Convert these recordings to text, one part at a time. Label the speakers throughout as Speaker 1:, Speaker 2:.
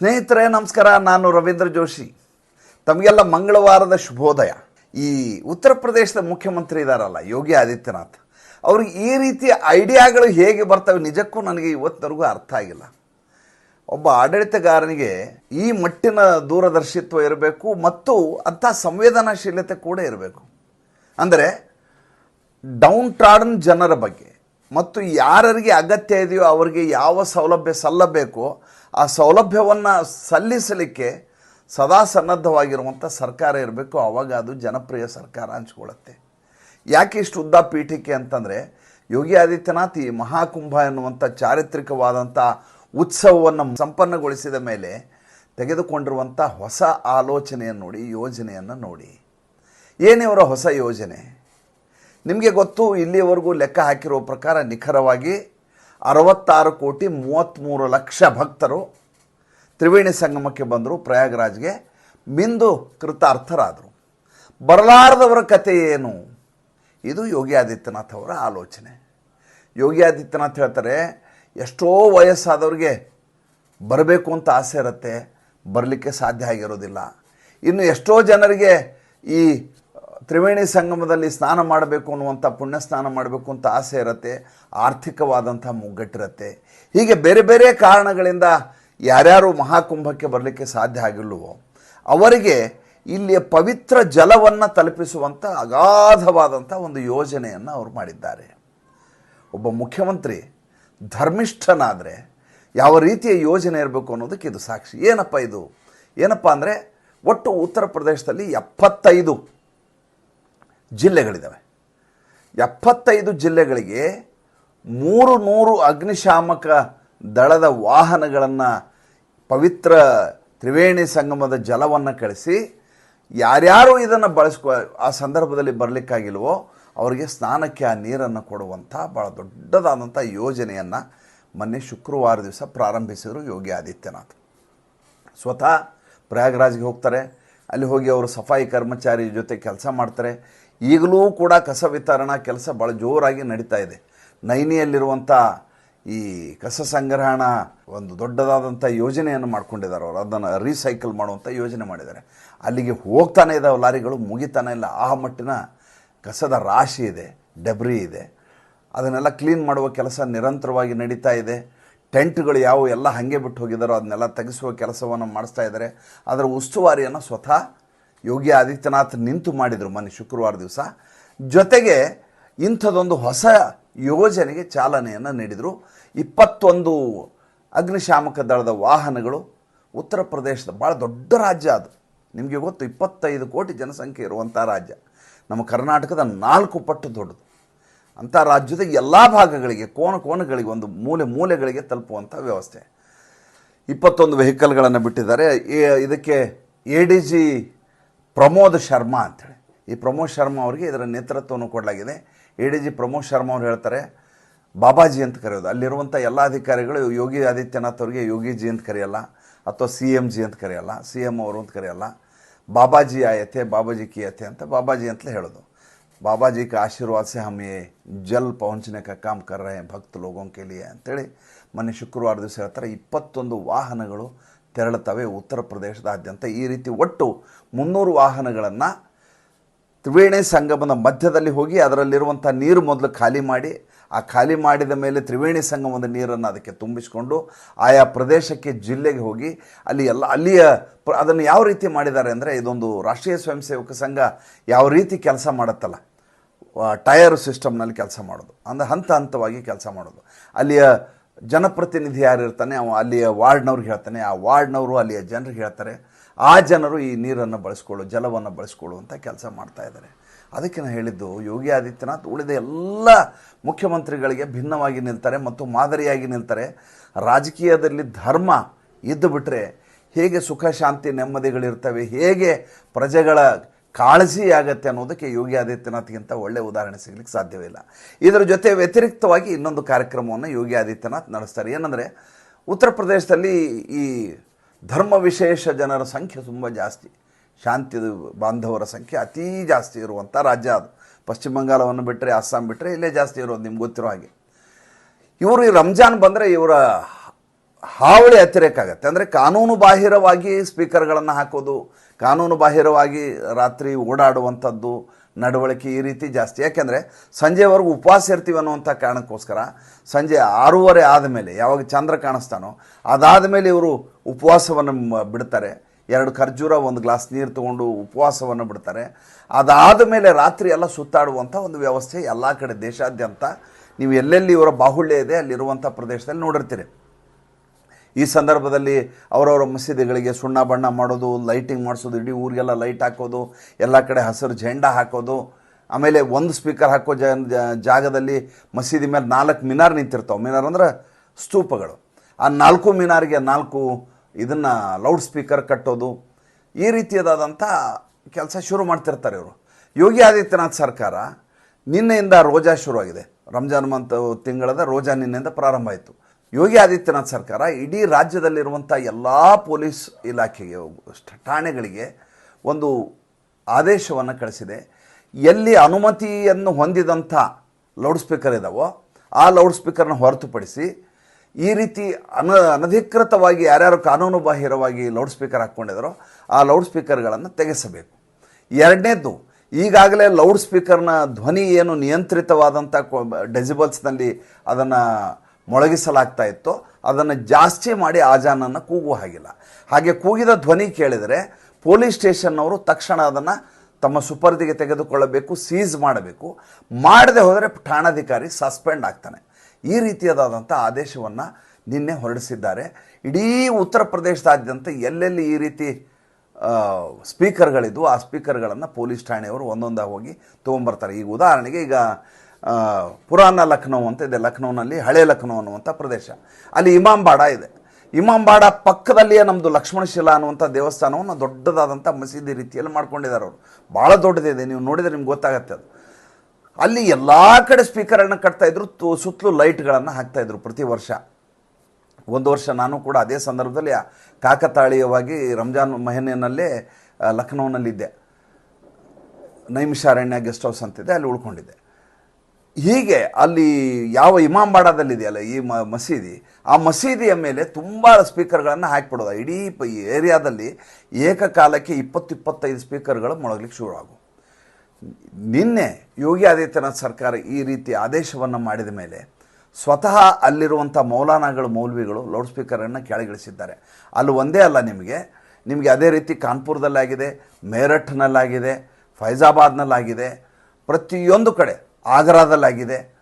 Speaker 1: ಸ್ನೇಹಿತರೆ, ನಮಸ್ಕಾರ. ನಾನು ರವೀಂದ್ರ ಜೋಶಿ. ತಮಗೆಲ್ಲ ಮಂಗಳವಾರದ ಶುಭೋದಯ. ಈ ಉತ್ತರ ಪ್ರದೇಶದ ಮುಖ್ಯಮಂತ್ರಿ ಇದ್ದಾರಲ್ಲ ಯೋಗಿ ಆದಿತ್ಯನಾಥ್, ಅವ್ರಿಗೆ ಈ ರೀತಿಯ ಐಡಿಯಾಗಳು ಹೇಗೆ ಬರ್ತವೆ ನಿಜಕ್ಕೂ ನನಗೆ ಇವತ್ತಿನವರೆಗೂ ಅರ್ಥ ಆಗಿಲ್ಲ. ಒಬ್ಬ ಆಡಳಿತಗಾರನಿಗೆ ಈ ಮಟ್ಟಿನ ದೂರದರ್ಶಿತ್ವ ಇರಬೇಕು ಮತ್ತು ಅಂಥ ಸಂವೇದನಾಶೀಲತೆ ಕೂಡ ಇರಬೇಕು. ಅಂದರೆ ಡೌನ್ ಟ್ರಾಡನ್ ಜನರ ಬಗ್ಗೆ. ಮತ್ತು ಯಾರಿಗೆ ಅಗತ್ಯ ಇದೆಯೋ ಅವರಿಗೆ ಯಾವ ಸೌಲಭ್ಯ ಸಲ್ಲಬೇಕೋ, ಆ ಸೌಲಭ್ಯವನ್ನು ಸಲ್ಲಿಸಲಿಕ್ಕೆ ಸದಾ ಸನ್ನದ್ಧವಾಗಿರುವಂಥ ಸರ್ಕಾರ ಇರಬೇಕು. ಆವಾಗ ಅದು ಜನಪ್ರಿಯ ಸರ್ಕಾರ ಹಂಚ್ಕೊಳ್ಳುತ್ತೆ. ಯಾಕೆ ಇಷ್ಟು ಉದ್ದ ಪೀಠಿಕೆ ಅಂತಂದರೆ, ಯೋಗಿ ಆದಿತ್ಯನಾಥ್ ಈ ಮಹಾಕುಂಭ ಎನ್ನುವಂಥ ಚಾರಿತ್ರಿಕವಾದಂಥ ಉತ್ಸವವನ್ನು ಸಂಪನ್ನಗೊಳಿಸಿದ ಮೇಲೆ ತೆಗೆದುಕೊಂಡಿರುವಂಥ ಹೊಸ ಆಲೋಚನೆಯನ್ನು ನೋಡಿ, ಯೋಜನೆಯನ್ನು ನೋಡಿ. ಏನಿವರ ಹೊಸ ಯೋಜನೆ? ನಿಮಗೆ ಗೊತ್ತು ಇಲ್ಲಿಯವರೆಗೂ ಲೆಕ್ಕ ಹಾಕಿರೋ ಪ್ರಕಾರ ನಿಖರವಾಗಿ ಅರವತ್ತಾರು ಕೋಟಿ ಮೂವತ್ತ್ಮೂರು ಲಕ್ಷ ಭಕ್ತರು ತ್ರಿವೇಣಿ ಸಂಗಮಕ್ಕೆ ಬಂದರು, ಪ್ರಯಾಗರಾಜ್ಗೆ. ಮಿಂದು ಕೃತಾರ್ಥರಾದರು. ಬರಲಾರದವರ ಕಥೆ ಏನು? ಇದು ಯೋಗಿ ಆದಿತ್ಯನಾಥ್ ಅವರ ಆಲೋಚನೆ. ಯೋಗಿ ಆದಿತ್ಯನಾಥ್ ಹೇಳ್ತಾರೆ, ಎಷ್ಟೋ ವಯಸ್ಸಾದವ್ರಿಗೆ ಬರಬೇಕು ಅಂತ ಆಸೆ ಇರುತ್ತೆ, ಬರಲಿಕ್ಕೆ ಸಾಧ್ಯ ಆಗಿರೋದಿಲ್ಲ. ಇನ್ನು ಎಷ್ಟೋ ಜನರಿಗೆ ಈ ತ್ರಿವೇಣಿ ಸಂಗಮದಲ್ಲಿ ಸ್ನಾನ ಮಾಡಬೇಕು ಅನ್ನುವಂಥ ಪುಣ್ಯ ಸ್ನಾನ ಮಾಡಬೇಕು ಅಂತ ಆಸೆ ಇರುತ್ತೆ ಆರ್ಥಿಕವಾದಂಥ ಮುಗ್ಗಟ್ಟಿರುತ್ತೆ. ಹೀಗೆ ಬೇರೆ ಬೇರೆ ಕಾರಣಗಳಿಂದ ಯಾರ್ಯಾರು ಮಹಾಕುಂಭಕ್ಕೆ ಬರಲಿಕ್ಕೆ ಸಾಧ್ಯ ಆಗಿಲ್ಲವೋ, ಅವರಿಗೆ ಇಲ್ಲಿಯ ಪವಿತ್ರ ಜಲವನ್ನು ತಲುಪಿಸುವಂಥ ಅಗಾಧವಾದಂಥ ಒಂದು ಯೋಜನೆಯನ್ನು ಅವರು ಮಾಡಿದ್ದಾರೆ. ಒಬ್ಬ ಮುಖ್ಯಮಂತ್ರಿ ಧರ್ಮಿಷ್ಠನಾದರೆ ಯಾವ ರೀತಿಯ ಯೋಜನೆ ಇರಬೇಕು ಅನ್ನೋದಕ್ಕೆ ಇದು ಸಾಕ್ಷಿ. ಏನಪ್ಪ ಇದು? ಏನಪ್ಪ ಅಂದರೆ, ಒಟ್ಟು ಉತ್ತರ ಪ್ರದೇಶದಲ್ಲಿ ಎಪ್ಪತ್ತೈದು ಜಿಲ್ಲೆಗಳಿದ್ದಾವೆ ಎಪ್ಪತ್ತೈದು ಜಿಲ್ಲೆಗಳಿಗೆ ಮೂರು ನೂರು ಅಗ್ನಿಶಾಮಕ ದಳದ ವಾಹನಗಳನ್ನು ಪವಿತ್ರ ತ್ರಿವೇಣಿ ಸಂಗಮದ ಜಲವನ್ನು ಕಳಿಸಿ ಯಾರ್ಯಾರು ಇದನ್ನು ಬಳಸ್ಕೊ, ಆ ಸಂದರ್ಭದಲ್ಲಿ ಬರಲಿಕ್ಕಾಗಿಲ್ವೋ ಅವರಿಗೆ ಸ್ನಾನಕ್ಕೆ ಆ ನೀರನ್ನು ಕೊಡುವಂಥ ಭಾಳ ದೊಡ್ಡದಾದಂಥ ಯೋಜನೆಯನ್ನು ಮೊನ್ನೆ ಶುಕ್ರವಾರ ದಿವಸ ಪ್ರಾರಂಭಿಸಿದರು ಯೋಗಿ ಆದಿತ್ಯನಾಥ್. ಸ್ವತಃ ಪ್ರಯಾಗ್ರಾಜ್ಗೆ ಹೋಗ್ತಾರೆ. ಅಲ್ಲಿ ಹೋಗಿ ಅವರು ಸಫಾಯಿ ಕರ್ಮಚಾರಿ ಜೊತೆ ಕೆಲಸ ಮಾಡ್ತಾರೆ. ಈಗಲೂ ಕೂಡ ಕಸ ವಿತರಣಾ ಕೆಲಸ ಭಾಳ ಜೋರಾಗಿ ನಡೀತಾ ಇದೆ. ನೈನಿಯಲ್ಲಿರುವಂಥ ಈ ಕಸ ಸಂಗ್ರಹಣ ಒಂದು ದೊಡ್ಡದಾದಂಥ ಯೋಜನೆಯನ್ನು ಮಾಡ್ಕೊಂಡಿದ್ದಾರೆ ಅವರು. ಅದನ್ನು ರೀಸೈಕಲ್ ಮಾಡುವಂಥ ಯೋಜನೆ ಮಾಡಿದ್ದಾರೆ. ಅಲ್ಲಿಗೆ ಹೋಗ್ತಾನೆ ಇದ್ದಾವೆ ಲಾರಿಗಳು, ಮುಗಿತಾನೆ ಇಲ್ಲ. ಆ ಮಟ್ಟಿನ ಕಸದ ರಾಶಿ ಇದೆ ಡೆಬ್ರಿ ಇದೆ. ಅದನ್ನೆಲ್ಲ ಕ್ಲೀನ್ ಮಾಡುವ ಕೆಲಸ ನಿರಂತರವಾಗಿ ನಡೀತಾ ಇದೆ. ಟೆಂಟ್ಗಳು ಯಾವ ಎಲ್ಲ ಹಾಗೆ ಬಿಟ್ಟು ಹೋಗಿದ್ದಾರೋ ಅದನ್ನೆಲ್ಲ ತೆಗೆಸುವ ಕೆಲಸವನ್ನು ಮಾಡಿಸ್ತಾ ಇದ್ದಾರೆ ಅದರ ಉಸ್ತುವಾರಿಯನ್ನು ಸ್ವತಃ ಯೋಗಿ ಆದಿತ್ಯನಾಥ್ ನಿಂತು ಮಾಡಿದರು ಮೊನ್ನೆ ಶುಕ್ರವಾರ ದಿವಸ. ಜೊತೆಗೆ ಇಂಥದ್ದೊಂದು ಹೊಸ ಯೋಜನೆಗೆ ಚಾಲನೆಯನ್ನು ನೀಡಿದರು. ಇಪ್ಪತ್ತೊಂದು ಅಗ್ನಿಶಾಮಕ ದಳದ ವಾಹನಗಳು ಉತ್ತರ ಪ್ರದೇಶದ ಭಾಳ ದೊಡ್ಡ ರಾಜ್ಯ ಅದು. ನಿಮಗೆ ಗೊತ್ತು, ಇಪ್ಪತ್ತೈದು ಕೋಟಿ ಜನಸಂಖ್ಯೆ ಇರುವಂಥ ರಾಜ್ಯ. ನಮ್ಮ ಕರ್ನಾಟಕದ ನಾಲ್ಕು ಪಟ್ಟು ದೊಡ್ಡದು. ಅಂಥ ರಾಜ್ಯದ ಎಲ್ಲ ಭಾಗಗಳಿಗೆ ಕೋಣ ಕೋಣಗಳಿಗೆ ಒಂದು ಮೂಲೆ ಮೂಲೆಗಳಿಗೆ ತಲುಪುವಂಥ ವ್ಯವಸ್ಥೆ. ಇಪ್ಪತ್ತೊಂದು ವೆಹಿಕಲ್ಗಳನ್ನು ಬಿಟ್ಟಿದ್ದಾರೆ. ಇದಕ್ಕೆ A D G Pramod Sharma ಅಂಥೇಳಿ ಈ ಪ್ರಮೋದ್ ಶರ್ಮಾ ಅವರಿಗೆ ಇದರ ನೇತೃತ್ವವನ್ನು ಕೊಡಲಾಗಿದೆ A D G Pramod Sharma ಅವರು ಹೇಳ್ತಾರೆ ಬಾಬಾಜಿ ಅಂತ ಕರೆಯೋದು ಅಲ್ಲಿರುವಂಥ ಎಲ್ಲ ಅಧಿಕಾರಿಗಳು ಯೋಗಿ ಆದಿತ್ಯನಾಥ್ ಅವರಿಗೆ ಯೋಗಿಜಿ ಅಂತ ಕರೆಯಲ್ಲ ಅಥವಾ ಸಿ ಎಮ್ ಜಿ ಅಂತ ಕರೆಯಲ್ಲ ಸಿ ಎಮ್ ಅವರು ಅಂತ ಕರೆಯಲ್ಲ ಬಾಬಾಜಿ ಆಯತೆ ಬಾಬಾಜಿ ಕಿಯತೆ ಅಂತ ಬಾಬಾಜಿ ಅಂತಲೇ ಹೇಳೋದು बाबा का आशीर्वाद से हम ये जल पहुंचने का काम कर रहे हैं ಭಕ್ತ ಲೋಗೋं के लिए ಅಂತೇಳಿ ಮೊನ್ನೆ ಶುಕ್ರವಾರ ದಿವಸ ಹೇಳ್ತಾರೆ ಇಪ್ಪತ್ತೊಂದು ವಾಹನಗಳು ತೆರಳುತ್ತವೆ ಉತ್ತರ ಪ್ರದೇಶದಾದ್ಯಂತ. ಈ ರೀತಿ ಒಟ್ಟು ಮುನ್ನೂರು ವಾಹನಗಳನ್ನು ತ್ರಿವೇಣಿ ಸಂಗಮದ ಮಧ್ಯದಲ್ಲಿ ಹೋಗಿ ಅದರಲ್ಲಿರುವಂಥ ನೀರು ಮೊದಲು ಖಾಲಿ ಮಾಡಿ, ಆ ಖಾಲಿ ಮಾಡಿದ ಮೇಲೆ ತ್ರಿವೇಣಿ ಸಂಗಮದ ನೀರನ್ನು ಅದಕ್ಕೆ ತುಂಬಿಸಿಕೊಂಡು ಆಯಾ ಪ್ರದೇಶಕ್ಕೆ ಜಿಲ್ಲೆಗೆ ಹೋಗಿ ಅಲ್ಲಿ ಎಲ್ಲ, ಅಲ್ಲಿಯ ಪ್ರ, ಅದನ್ನು ಯಾವ ರೀತಿ ಮಾಡಿದ್ದಾರೆ ಅಂದರೆ ಇದೊಂದು ರಾಷ್ಟ್ರೀಯ ಸ್ವಯಂ ಸೇವಕ ಸಂಘ ಯಾವ ರೀತಿ ಕೆಲಸ ಮಾಡುತ್ತಲ್ಲ. ಟಯರ್ ಸಿಸ್ಟಮ್ನಲ್ಲಿ ಕೆಲಸ ಮಾಡೋದು. ಅಂದರೆ ಹಂತ ಹಂತವಾಗಿ ಕೆಲಸ ಮಾಡೋದು. ಅಲ್ಲಿಯ ಜನಪ್ರತಿನಿಧಿ ಯಾರು ಇರ್ತಾನೆ, ಅವ ಅಲ್ಲಿಯ ವಾರ್ಡ್ನವ್ರಿಗೆ ಹೇಳ್ತಾನೆ, ಆ ವಾರ್ಡ್ನವರು ಅಲ್ಲಿಯ ಜನರಿಗೆ ಹೇಳ್ತಾರೆ, ಆ ಜನರು ಈ ನೀರನ್ನು ಬಳಸ್ಕೊಳ್ಳು, ಜಲವನ್ನು ಬಳಸ್ಕೊಳ್ಳು ಅಂತ ಕೆಲಸ ಮಾಡ್ತಾ ಇದ್ದಾರೆ ಅದಕ್ಕೆ ನಾನು ಹೇಳಿದ್ದು, ಯೋಗಿ ಆದಿತ್ಯನಾಥ್ ಉಳಿದ ಎಲ್ಲ ಮುಖ್ಯಮಂತ್ರಿಗಳಿಗೆ ಭಿನ್ನವಾಗಿ ನಿಲ್ತಾರೆ ಮತ್ತು ಮಾದರಿಯಾಗಿ ನಿಲ್ತಾರೆ. ರಾಜಕೀಯದಲ್ಲಿ ಧರ್ಮ ಇದ್ದು ಬಿಟ್ಟರೆ ಹೇಗೆ ಸುಖ, ಶಾಂತಿ, ನೆಮ್ಮದಿಗಳಿರ್ತವೆ, ಹೇಗೆ ಪ್ರಜೆಗಳ ಕಾಳಜಿ ಆಗತ್ತೆ ಅನ್ನೋದಕ್ಕೆ ಯೋಗಿ ಆದಿತ್ಯನಾಥ್ಗಿಂತ ಒಳ್ಳೆಯ ಉದಾಹರಣೆ ಸಿಗ್ಲಿಕ್ಕೆ ಸಾಧ್ಯವಿಲ್ಲ ಇದರ ಜೊತೆ ವ್ಯತಿರಿಕ್ತವಾಗಿ ಇನ್ನೊಂದು ಕಾರ್ಯಕ್ರಮವನ್ನು ಯೋಗಿ ಆದಿತ್ಯನಾಥ್ ನಡೆಸ್ತಾರೆ. ಏನಂದರೆ, ಉತ್ತರ ಪ್ರದೇಶದಲ್ಲಿ ಈ ಧರ್ಮ ವಿಶೇಷ ಜನರ ಸಂಖ್ಯೆ ತುಂಬ ಜಾಸ್ತಿ. ಶಾಂತಿ ಬಾಂಧವರ ಸಂಖ್ಯೆ ಅತೀ ಜಾಸ್ತಿ ಇರುವಂಥ ರಾಜ್ಯ ಅದು. ಪಶ್ಚಿಮ ಬಂಗಾಳವನ್ನು ಬಿಟ್ಟರೆ ಅಸ್ಸಾಂ ಬಿಟ್ಟರೆ ಇಲ್ಲೇ ಜಾಸ್ತಿ ಇರೋದು ನಿಮ್ಗೆ ಗೊತ್ತಿರೋ ಹಾಗೆ. ಇವರು ಈ ರಂಜಾನ್ ಬಂದರೆ ಇವರ ಹಾವಳಿ ಅತಿರೇಕಾಗತ್ತೆ ಅಂದರೆ ಕಾನೂನು ಬಾಹಿರವಾಗಿ ಸ್ಪೀಕರ್ಗಳನ್ನು ಹಾಕೋದು, ಕಾನೂನು ಬಾಹಿರವಾಗಿ ರಾತ್ರಿ ಓಡಾಡುವಂಥದ್ದು ನಡವಳಿಕೆ ಈ ರೀತಿ ಜಾಸ್ತಿ. ಯಾಕೆಂದರೆ ಸಂಜೆವರೆಗೂ ಉಪವಾಸ ಇರ್ತೀವಿ ಅನ್ನುವಂಥ ಕಾರಣಕ್ಕೋಸ್ಕರ ಸಂಜೆ ಆರೂವರೆ ಆದಮೇಲೆ ಯಾವಾಗ ಚಂದ್ರ ಕಾಣಿಸ್ತಾನೋ ಅದಾದ ಮೇಲೆ ಇವರು ಉಪವಾಸವನ್ನು ಬಿಡ್ತಾರೆ. ಎರಡು ಖರ್ಜೂರ, ಒಂದು ಗ್ಲಾಸ್ ನೀರು ತಗೊಂಡು ಉಪವಾಸವನ್ನು ಬಿಡ್ತಾರೆ. ಅದಾದ ಮೇಲೆ ರಾತ್ರಿ ಎಲ್ಲ ಸುತ್ತಾಡುವಂಥ ಒಂದು ವ್ಯವಸ್ಥೆ ಎಲ್ಲ ಕಡೆ ದೇಶಾದ್ಯಂತ. ನೀವು ಎಲ್ಲೆಲ್ಲಿ ಇವರ ಬಾಹುಳ್ಯ ಇದೆ ಅಲ್ಲಿರುವಂಥ ಪ್ರದೇಶದಲ್ಲಿ ನೋಡಿರ್ತೀರಿ. ಈ ಸಂದರ್ಭದಲ್ಲಿ ಅವರವರ ಮಸೀದಿಗಳಿಗೆ ಸುಣ್ಣ ಬಣ್ಣ ಮಾಡೋದು ಲೈಟಿಂಗ್ ಮಾಡಿಸೋದು, ಇಡೀ ಊರಿಗೆಲ್ಲ ಲೈಟ್ ಹಾಕೋದು, ಎಲ್ಲ ಕಡೆ ಹಸಿರು ಜೆಂಡ ಹಾಕೋದು. ಆಮೇಲೆ ಒಂದು ಸ್ಪೀಕರ್ ಹಾಕೋ ಜಾಗದಲ್ಲಿ ಮಸೀದಿ ಮೇಲೆ ನಾಲ್ಕು ಮಿನಾರ್ ನಿಂತಿರ್ತಾವೆ. ಮಿನಾರ್ ಅಂದ್ರೆ ಸ್ತೂಪಗಳು. ಆ ನಾಲ್ಕು ಮಿನಾರಿಗೆ ನಾಲ್ಕು ಇದನ್ನು ಲೌಡ್ ಸ್ಪೀಕರ್ ಕಟ್ಟೋದು. ಈ ರೀತಿಯಾದಂಥ ಕೆಲಸ ಶುರು ಮಾಡ್ತಿರ್ತಾರೆ ಇವರು. ಯೋಗಿ ಆದಿತ್ಯನಾಥ್ ಸರ್ಕಾರ ನಿನ್ನೆಯಿಂದ ರೋಜಾ ಶುರುವಾಗಿದೆ. ರಂಜಾನ್ ಮಂತ್ ತಿಂಗಳದ ರೋಜಾ ನಿನ್ನೆಯಿಂದ ಪ್ರಾರಂಭ ಆಯಿತು. ಯೋಗಿ ಆದಿತ್ಯನಾಥ್ ಸರ್ಕಾರ ಇಡೀ ರಾಜ್ಯದಲ್ಲಿರುವಂಥ ಎಲ್ಲ ಪೊಲೀಸ್ ಇಲಾಖೆಗೆ ಠಾಣೆಗಳಿಗೆ ಒಂದು ಆದೇಶವನ್ನು ಕಳಿಸಿದೆ. ಎಲ್ಲಿ ಅನುಮತಿಯನ್ನು ಹೊಂದಿದಂಥ ಲೌಡ್ ಸ್ಪೀಕರ್ ಇದ್ದಾವೋ ಆ ಲೌಡ್ ಸ್ಪೀಕರ್ನ ಹೊರತುಪಡಿಸಿ ಈ ರೀತಿ ಅನ ಅನಧಿಕೃತವಾಗಿ ಯಾರ್ಯಾರು ಕಾನೂನು ಬಾಹಿರವಾಗಿ ಲೌಡ್ ಸ್ಪೀಕರ್ ಹಾಕ್ಕೊಂಡಿದ್ದಾರೋ ಆ ಲೌಡ್ ಸ್ಪೀಕರ್ಗಳನ್ನು ತೆಗೆಸಬೇಕು. ಎರಡನೇದು ಈಗಾಗಲೇ ಲೌಡ್ ಸ್ಪೀಕರ್ನ ಧ್ವನಿ ಏನು ನಿಯಂತ್ರಿತವಾದಂಥ ಡೆಸಿಬಲ್ಸ್ನಲ್ಲಿ ಅದನ್ನು ಮೊಳಗಿಸಲಾಗ್ತಾ ಇತ್ತು. ಅದನ್ನು ಜಾಸ್ತಿ ಮಾಡಿ ಆಜಾನನ್ನು ಕೂಗುವ ಹಾಗಿಲ್ಲ. ಹಾಗೆ ಕೂಗಿದ ಧ್ವನಿ ಕೇಳಿದರೆ ಪೊಲೀಸ್ ಸ್ಟೇಷನ್ನವರು ತಕ್ಷಣ ಅದನ್ನು ತಮ್ಮ ಸುಪರ್ದಿಗೆ ತೆಗೆದುಕೊಳ್ಳಬೇಕು ಸೀಸ್ ಮಾಡಬೇಕು. ಮಾಡದೆ ಹೋದರೆ ಠಾಣಾಧಿಕಾರಿ ಸಸ್ಪೆಂಡ್ ಆಗ್ತಾನೆ. ಈ ರೀತಿಯಾದಂಥ ಆದೇಶವನ್ನು ನಿನ್ನೆ ಹೊರಡಿಸಿದ್ದಾರೆ. ಇಡೀ ಉತ್ತರ ಪ್ರದೇಶದಾದ್ಯಂತ ಎಲ್ಲೆಲ್ಲಿ ಈ ರೀತಿ ಸ್ಪೀಕರ್ಗಳಿದ್ವು, ಆ ಸ್ಪೀಕರ್ಗಳನ್ನು ಪೊಲೀಸ್ ಠಾಣೆಯವರು ಒಂದೊಂದಾಗಿ ಹೋಗಿ ತೊಗೊಂಬರ್ತಾರೆ. ಈಗ ಉದಾಹರಣೆಗೆ ಈಗ ಪುರಾಣ ಲಕ್ನೋ ಅಂತ ಇದೆ. ಲಕ್ನೋನಲ್ಲಿ ಹಳೆ ಲಕ್ನೋ ಅನ್ನುವಂಥ ಪ್ರದೇಶ. ಅಲ್ಲಿ ಇಮಾಂಬಾಡ ಇದೆ. ಇಮಾಂಬಾಡ ಪಕ್ಕದಲ್ಲಿಯೇ ನಮ್ಮದು ಲಕ್ಷ್ಮಣಶಿಲಾ ಅನ್ನುವಂಥ ದೇವಸ್ಥಾನವನ್ನು ದೊಡ್ಡದಾದಂಥ ಮಸೀದಿ ರೀತಿಯಲ್ಲಿ ಮಾಡ್ಕೊಂಡಿದ್ದಾರೆ ಅವರು. ಭಾಳ ದೊಡ್ಡದಿದೆ. ನೀವು ನೋಡಿದರೆ ನಿಮ್ಗೆ ಗೊತ್ತಾಗತ್ತೆ ಅದು. ಅಲ್ಲಿ ಎಲ್ಲ ಕಡೆ ಸ್ಪೀಕರನ್ನು ಕಟ್ತಾ ಇದ್ರು, ತು- ಸುತ್ತಲೂ ಲೈಟ್ಗಳನ್ನು ಹಾಕ್ತಾ ಇದ್ರು ಪ್ರತಿ ವರ್ಷ. ಒಂದು ವರ್ಷ ನಾನು ಕೂಡ ಅದೇ ಸಂದರ್ಭದಲ್ಲಿ ಕಾಕತಾಳೀಯವಾಗಿ ರಂಜಾನ್ ಮಹಿನೆಯಲ್ಲೇ ಲಕ್ನೋನಲ್ಲಿದ್ದೆ. ನೈಮಿಷಾರಣ್ಯ ಗೆಸ್ಟ್ ಹೌಸ್ ಅಂತಿದೆ. ಅಲ್ಲಿ ಉಳ್ಕೊಂಡಿದ್ದೆ. ಹೀಗೆ ಅಲ್ಲಿ ಯಾವ ಇಮಾಂಬಾಡಾದಲ್ಲಿದೆಯಲ್ಲ ಈ ಮಸೀದಿ, ಆ ಮಸೀದಿಯ ಮೇಲೆ ತುಂಬ ಸ್ಪೀಕರ್ಗಳನ್ನು ಹಾಕಿಬಿಡೋದು. ಇಡೀ ಪ- ಏರಿಯಾದಲ್ಲಿ ಏಕಕಾಲಕ್ಕೆ ಇಪ್ಪತ್ತು ಇಪ್ಪತ್ತೈದು ಸ್ಪೀಕರ್ಗಳು ಮೊಳಗ್ಲಿಕ್ಕೆ ಶುರು ಆಗು ನಿನ್ನೆ ಯೋಗಿ ಆದಿತ್ಯನಾಥ್ ಸರ್ಕಾರ ಈ ರೀತಿ ಆದೇಶವನ್ನು ಮಾಡಿದ ಮೇಲೆ ಸ್ವತಃ ಅಲ್ಲಿರುವಂಥ ಮೌಲಾನಾಗಳು, ಮೌಲ್ವಿಗಳು, ಲೌಡ್ ಸ್ಪೀಕರನ್ನು ಕೆಳಗಿಳಿಸಿದ್ದಾರೆ. ಅಲ್ಲಿ ಒಂದೇ ಅಲ್ಲ ನಿಮಗೆ ನಿಮಗೆ ಅದೇ ರೀತಿ ಕಾನ್ಪುರದಲ್ಲಾಗಿದೆ, ಮೇರಠ್ನಲ್ಲಾಗಿದೆ, ಫೈಜಾಬಾದ್ನಲ್ಲಾಗಿದೆ, ಪ್ರತಿಯೊಂದು ಕಡೆ ಆಗ್ರಾದಲ್ಲಾಗಿದೆ.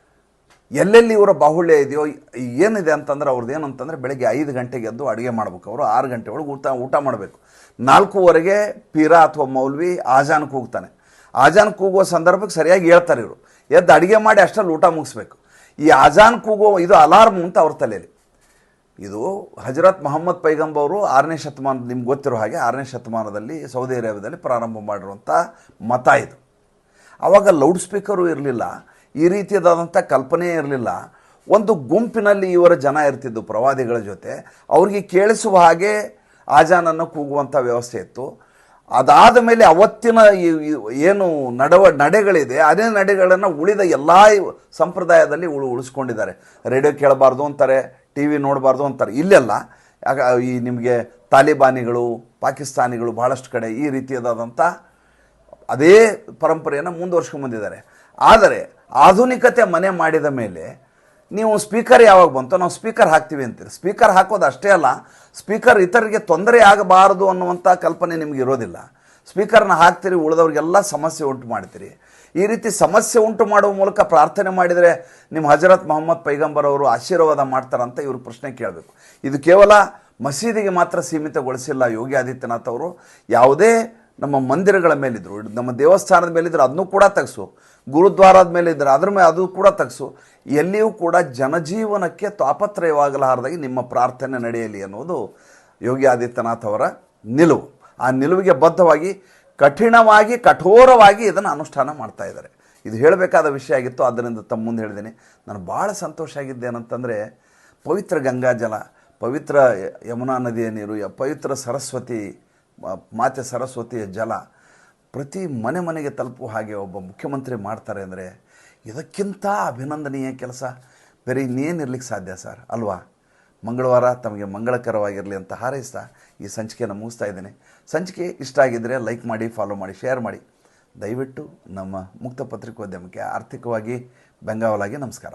Speaker 1: ಎಲ್ಲೆಲ್ಲಿ ಇವರ ಬಾಹುಳ್ಯ ಇದೆಯೋ, ಏನಿದೆ ಅಂತಂದ್ರೆ ಅವ್ರದ್ದು ಏನಂತಂದರೆ ಬೆಳಗ್ಗೆ ಐದು ಗಂಟೆಗೆ ಎದ್ದು ಅಡುಗೆ ಮಾಡ್ಬೇಕು ಅವರು. ಆರು ಗಂಟೆ ಒಳಗೆ ಊಟ ಊಟ ಮಾಡಬೇಕು. ನಾಲ್ಕೂವರೆಗೆ ಪೀರಾ ಅಥವಾ ಮೌಲ್ವಿ ಆಜಾನ್ ಕೂಗ್ತಾನೆ ಆಜಾನ್ ಕೂಗುವ ಸಂದರ್ಭಕ್ಕೆ ಸರಿಯಾಗಿ ಹೇಳ್ತಾರೆ ಇವರು. ಎದ್ದು ಅಡುಗೆ ಮಾಡಿ ಅಷ್ಟರಲ್ಲಿ ಊಟ ಮುಗಿಸ್ಬೇಕು. ಈ ಆಜಾನ್ ಕೂಗುವ ಇದು ಅಲಾರ್ಮ್ ಅಂತ ಅವ್ರ ತಲೆಯಲ್ಲಿ. ಇದು ಹಜರತ್ ಮೊಹಮ್ಮದ್ ಅವರು ಆರನೇ ಶತಮಾನ ನಿಮ್ಗೆ ಗೊತ್ತಿರೋ ಹಾಗೆ ಆರನೇ ಶತಮಾನದಲ್ಲಿ ಸೌದಿ ಅರೇಬಿಯಾದಲ್ಲಿ ಪ್ರಾರಂಭ ಮಾಡಿರುವಂಥ ಮತ ಇದು. ಆವಾಗ ಲೌಡ್ ಸ್ಪೀಕರು ಇರಲಿಲ್ಲ, ಈ ರೀತಿಯಾದಂಥ ಕಲ್ಪನೆ ಇರಲಿಲ್ಲ. ಒಂದು ಗುಂಪಿನಲ್ಲಿ ಇವರ ಜನ ಇರ್ತಿದ್ದು ಪ್ರವಾದಿಗಳ ಜೊತೆ. ಅವ್ರಿಗೆ ಕೇಳಿಸುವ ಹಾಗೆ ಆಜಾನನ್ನು ಕೂಗುವಂಥ ವ್ಯವಸ್ಥೆ ಇತ್ತು. ಅದಾದ ಮೇಲೆ ಅವತ್ತಿನ ಏನು ನಡವ, ನಡೆಗಳಿದೆ, ಅದೇ ನಡೆಗಳನ್ನು ಉಳಿದ ಎಲ್ಲ ಸಂಪ್ರದಾಯದಲ್ಲಿ ಉಳು, ಉಳಿಸ್ಕೊಂಡಿದ್ದಾರೆ. ರೇಡಿಯೋ ಕೇಳಬಾರ್ದು ಅಂತಾರೆ ಟಿ ವಿ ನೋಡಬಾರ್ದು ಅಂತಾರೆ. ಇಲ್ಲೆಲ್ಲ ಈ ನಿಮಗೆ ತಾಲಿಬಾನಿಗಳು, ಪಾಕಿಸ್ತಾನಿಗಳು ಭಾಳಷ್ಟು ಕಡೆ ಈ ರೀತಿಯಾದಂಥ ಅದೇ ಪರಂಪರೆಯನ್ನು ಮುಂದುವರ್ಸ್ಕೊಂಡು ಬಂದಿದ್ದಾರೆ. ಆದರೆ ಆಧುನಿಕತೆ ಮನೆ ಮಾಡಿದ ಮೇಲೆ ನೀವು ಸ್ಪೀಕರ್ ಯಾವಾಗ ಬಂತು, ನಾವು ಸ್ಪೀಕರ್ ಹಾಕ್ತೀವಿ ಅಂತೀರಿ. ಸ್ಪೀಕರ್ ಹಾಕೋದು ಅಷ್ಟೇ ಅಲ್ಲ, ಸ್ಪೀಕರ್ ಇತರರಿಗೆ ತೊಂದರೆ ಆಗಬಾರದು ಅನ್ನುವಂಥ ಕಲ್ಪನೆ ನಿಮಗೆ ಇರೋದಿಲ್ಲ. ಸ್ಪೀಕರ್ನ ಹಾಕ್ತೀರಿ, ಉಳಿದವ್ರಿಗೆಲ್ಲ ಸಮಸ್ಯೆ ಉಂಟು ಮಾಡ್ತೀರಿ. ಈ ರೀತಿ ಸಮಸ್ಯೆ ಉಂಟು ಮಾಡುವ ಮೂಲಕ ಪ್ರಾರ್ಥನೆ ಮಾಡಿದರೆ ನಿಮ್ಮ ಹಜರತ್ ಮೊಹಮ್ಮದ್ ಪೈಗಂಬರ್ ಅವರು ಆಶೀರ್ವಾದ ಮಾಡ್ತಾರಂತ ಇವರು ಪ್ರಶ್ನೆ ಕೇಳಬೇಕು. ಇದು ಕೇವಲ ಮಸೀದಿಗೆ ಮಾತ್ರ ಸೀಮಿತಗೊಳಿಸಿಲ್ಲ ಯೋಗಿ ಆದಿತ್ಯನಾಥ್ ಅವರು. ಯಾವುದೇ ನಮ್ಮ ಮಂದಿರಗಳ ಮೇಲಿದ್ದರು ನಮ್ಮ ದೇವಸ್ಥಾನದ ಮೇಲಿದ್ರು, ಅದನ್ನು ಕೂಡ ತೆಗೆಸು. ಗುರುದ್ವಾರದ ಮೇಲಿದ್ದರೆ ಅದ್ರ ಮೇಲೆ ಅದು ಕೂಡ ತೆಗೆಸು. ಎಲ್ಲಿಯೂ ಕೂಡ ಜನಜೀವನಕ್ಕೆ ತಾಪತ್ರಯವಾಗಲಾರದಾಗಿ ನಿಮ್ಮ ಪ್ರಾರ್ಥನೆ ನಡೆಯಲಿ ಅನ್ನೋದು ಯೋಗಿ ಆದಿತ್ಯನಾಥ್ ಅವರ ನಿಲುವು. ಆ ನಿಲುವಿಗೆ ಬದ್ಧವಾಗಿ, ಕಠಿಣವಾಗಿ, ಕಠೋರವಾಗಿ ಇದನ್ನು ಅನುಷ್ಠಾನ ಮಾಡ್ತಾ ಇದ್ದಾರೆ. ಇದು ಹೇಳಬೇಕಾದ ವಿಷಯ ಆಗಿತ್ತು, ಆದ್ದರಿಂದ ತಮ್ಮ ಮುಂದೆ ಹೇಳಿದ್ದೀನಿ. ನಾನು ಭಾಳ ಸಂತೋಷ ಆಗಿದ್ದೇನಂತಂದರೆ ಪವಿತ್ರ ಗಂಗಾ ಜಲ, ಪವಿತ್ರ ಯಮುನಾ ನದಿಯ ನೀರು ಪವಿತ್ರ ಸರಸ್ವತಿ ಮಾತೆ ಸರಸ್ವತಿಯ ಜಲ ಪ್ರತಿ ಮನೆ ಮನೆಗೆ ತಲುಪುವ ಹಾಗೆ ಒಬ್ಬ ಮುಖ್ಯಮಂತ್ರಿ ಮಾಡ್ತಾರೆ ಅಂದರೆ ಇದಕ್ಕಿಂತ ಅಭಿನಂದನೀಯ ಕೆಲಸ. ಬೇರೆ ಇನ್ನೇನಿರ್ಲಿಕ್ಕೆ ಸಾಧ್ಯ ಸರ್? ಅಲ್ವಾ? ಮಂಗಳವಾರ ತಮಗೆ ಮಂಗಳಕರವಾಗಿರಲಿ ಅಂತ ಹಾರೈಸ್ತಾ ಈ ಸಂಚಿಕೆಯನ್ನು ಮುಗಿಸ್ತಾ ಇದ್ದೇನೆ. ಸಂಚಿಕೆ ಇಷ್ಟ ಆಗಿದ್ದರೆ ಲೈಕ್ ಮಾಡಿ, ಫಾಲೋ ಮಾಡಿ, ಶೇರ್ ಮಾಡಿ. ದಯವಿಟ್ಟು ನಮ್ಮ ಮುಕ್ತ ಪತ್ರಿಕೋದ್ಯಮಕ್ಕೆ ಆರ್ಥಿಕವಾಗಿ ಬೆಂಗಾವಲಾಗಿ ನಮಸ್ಕಾರ.